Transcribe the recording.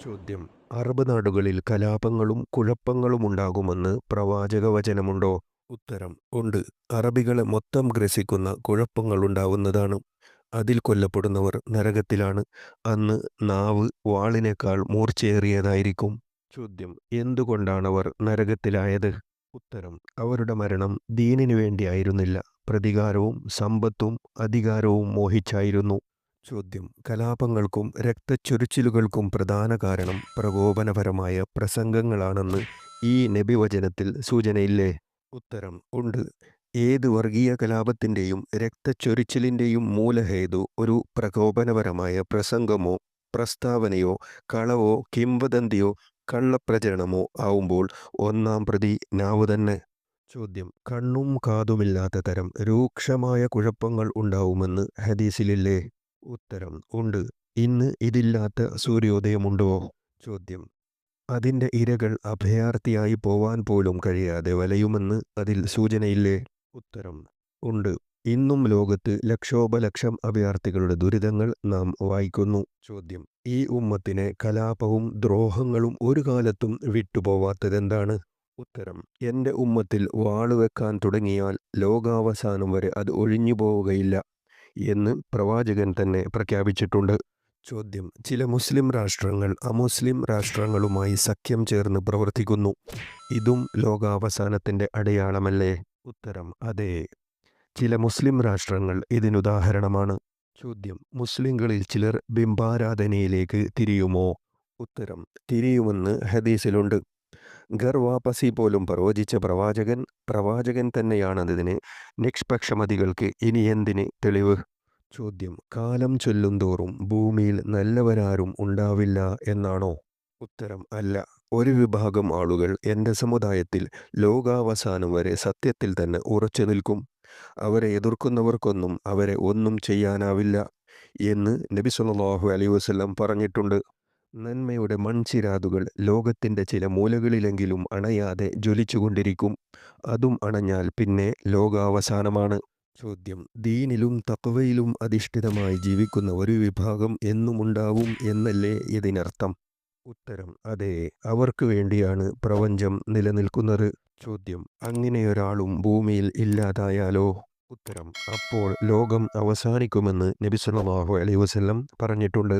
ചോദ്യം. അറബ് നാടുകളിൽ കലാപങ്ങളും കുഴപ്പങ്ങളും ഉണ്ടാകുമെന്ന് പ്രവാചക വചനമുണ്ടോ ഉത്തരം ഉണ്ട്. അറബികളെ മൊത്തം ഗ്രസിക്കുന്ന കുഴപ്പങ്ങളുണ്ടാവുന്നതാണ് അതിൽ കൊല്ലപ്പെടുന്നവർ നരകത്തിലാണ്. അന്ന് നാവ് വാളിനേക്കാൾ മൂർച്ചയേറിയതായിരിക്കും. ചോദ്യം എന്തുകൊണ്ടാണവർ നരകത്തിലായത്? ഉത്തരം അവരുടെ മരണം ദീനിനു വേണ്ടിയായിരുന്നില്ല പ്രതികാരവും സമ്പത്തും അധികാരവും മോഹിച്ചായിരുന്നു. ചോദ്യം. കലാപങ്ങൾക്കും രക്തച്ചൊരിച്ചിലുകൾക്കും പ്രധാന കാരണം പ്രകോപനപരമായ പ്രസംഗങ്ങളാണെന്ന് ഈ നബിവചനത്തിൽ സൂചനയില്ലേ? ഉത്തരം ഉണ്ട്. ഏത് വർഗീയ കലാപത്തിന്റെയും രക്തച്ചൊരിച്ചിലിന്റെയും മൂലഹേതു ഒരു പ്രകോപനപരമായ പ്രസംഗമോ പ്രസ്താവനയോ കളവോ കിംവദന്തിയോ കള്ളപ്രചരണമോ ആവുമ്പോൾ ഒന്നാം പ്രതി നാവ് തന്നെ. ചോദ്യം കണ്ണും കാതുമില്ലാത്ത തരം രൂക്ഷമായ കുഴപ്പങ്ങൾ ഉണ്ടാവുമെന്ന് ഹദീസിലില്ലേ? ഉത്തരം ഉണ്ട്. ഇന്ന് ഇതില്ലാത്ത സൂര്യോദയമുണ്ടോ? ചോദ്യം. അതിന്റെ ഇരകൾ അഭയാർത്ഥിയായി പോവാൻ പോലും കഴിയാതെ വലയുമെന്ന് അതിൽ സൂചനയില്ലേ? ഉത്തരം ഉണ്ട്. ഇന്നും ലോകത്ത് ലക്ഷോപലക്ഷം അഭയാർത്ഥികളുടെ ദുരിതങ്ങൾ നാം വായിക്കുന്നു. ചോദ്യം. ഈ ഉമ്മത്തിനെ കലാപവും ദ്രോഹങ്ങളും ഒരു കാലത്തും വിട്ടുപോവാത്തതെന്താണ്? ഉത്തരം. എന്റെ ഉമ്മത്തിൽ വാളുവെക്കാൻ തുടങ്ങിയാൽ ലോകാവസാനം വരെ അത് ഒഴിഞ്ഞു പോവുകയില്ല എന്ന് പ്രവാചകൻ തന്നെ പ്രഖ്യാപിച്ചിട്ടുണ്ട്. ചോദ്യം. ചില മുസ്ലിം രാഷ്ട്രങ്ങൾ അമുസ്ലിം രാഷ്ട്രങ്ങളുമായി സഖ്യം ചേർന്ന് പ്രവർത്തിക്കുന്നു. ഇതും ലോകാവസാനത്തിന്റെ അടയാളമല്ലേ? ഉത്തരം അതെ. ചില മുസ്ലിം രാഷ്ട്രങ്ങൾ ഇതിനുദാഹരണമാണ്. ചോദ്യം. മുസ്ലിങ്ങളിൽ ചിലർ ബിംബാരാധനയിലേക്ക് തിരിയുമോ? ഉത്തരം തിരിയുമെന്ന് ഹദീസിലുണ്ട്. ഗർവാപസി പോലും പ്രവചിച്ച പ്രവാചകൻ പ്രവാചകൻ തന്നെയാണതിന് നിഷ്പക്ഷമതികൾക്ക് ഇനി എന്തിന് തെളിവ്? ചോദ്യം. കാലം ചൊല്ലും ചൊല്ലുന്തോറും ഭൂമിയിൽ നല്ലവരാരും ഉണ്ടാവില്ല എന്നാണോ? ഉത്തരം അല്ല. ഒരു വിഭാഗം ആളുകൾ എന്റെ സമുദായത്തിൽ ലോകാവസാനം വരെ സത്യത്തിൽ തന്നെ ഉറച്ചു നിൽക്കും. അവരെ എതിർക്കുന്നവർക്കൊന്നും അവരെ ഒന്നും ചെയ്യാനാവില്ല എന്ന് നബി വസല്ലം പറഞ്ഞിട്ടുണ്ട്. നന്മയുടെ മൺചിരാതുകൾ ലോകത്തിന്റെ ചില മൂലകളിലെങ്കിലും അണയാതെ ജ്വലിച്ചുകൊണ്ടിരിക്കും. അതും അണഞ്ഞാൽ പിന്നെ ലോകാവസാനമാണ്. ചോദ്യം. ദീനിലും തക്വയിലും അധിഷ്ഠിതമായി ജീവിക്കുന്ന ഒരു വിഭാഗം എന്നുമുണ്ടാവും എന്നല്ലേ ഇതിനർത്ഥം? ഉത്തരം. അതെ. അവർക്ക് വേണ്ടിയാണ് പ്രപഞ്ചം നിലനിൽക്കുന്നത്. ചോദ്യം. അങ്ങനെയൊരാളും ഭൂമിയിൽ ഇല്ലാതായാലോ? ഉത്തരം. അപ്പോൾ ലോകം അവസാനിക്കുമെന്ന് നബി സല്ലല്ലാഹു അലൈഹി വസല്ലം പറഞ്ഞിട്ടുണ്ട്.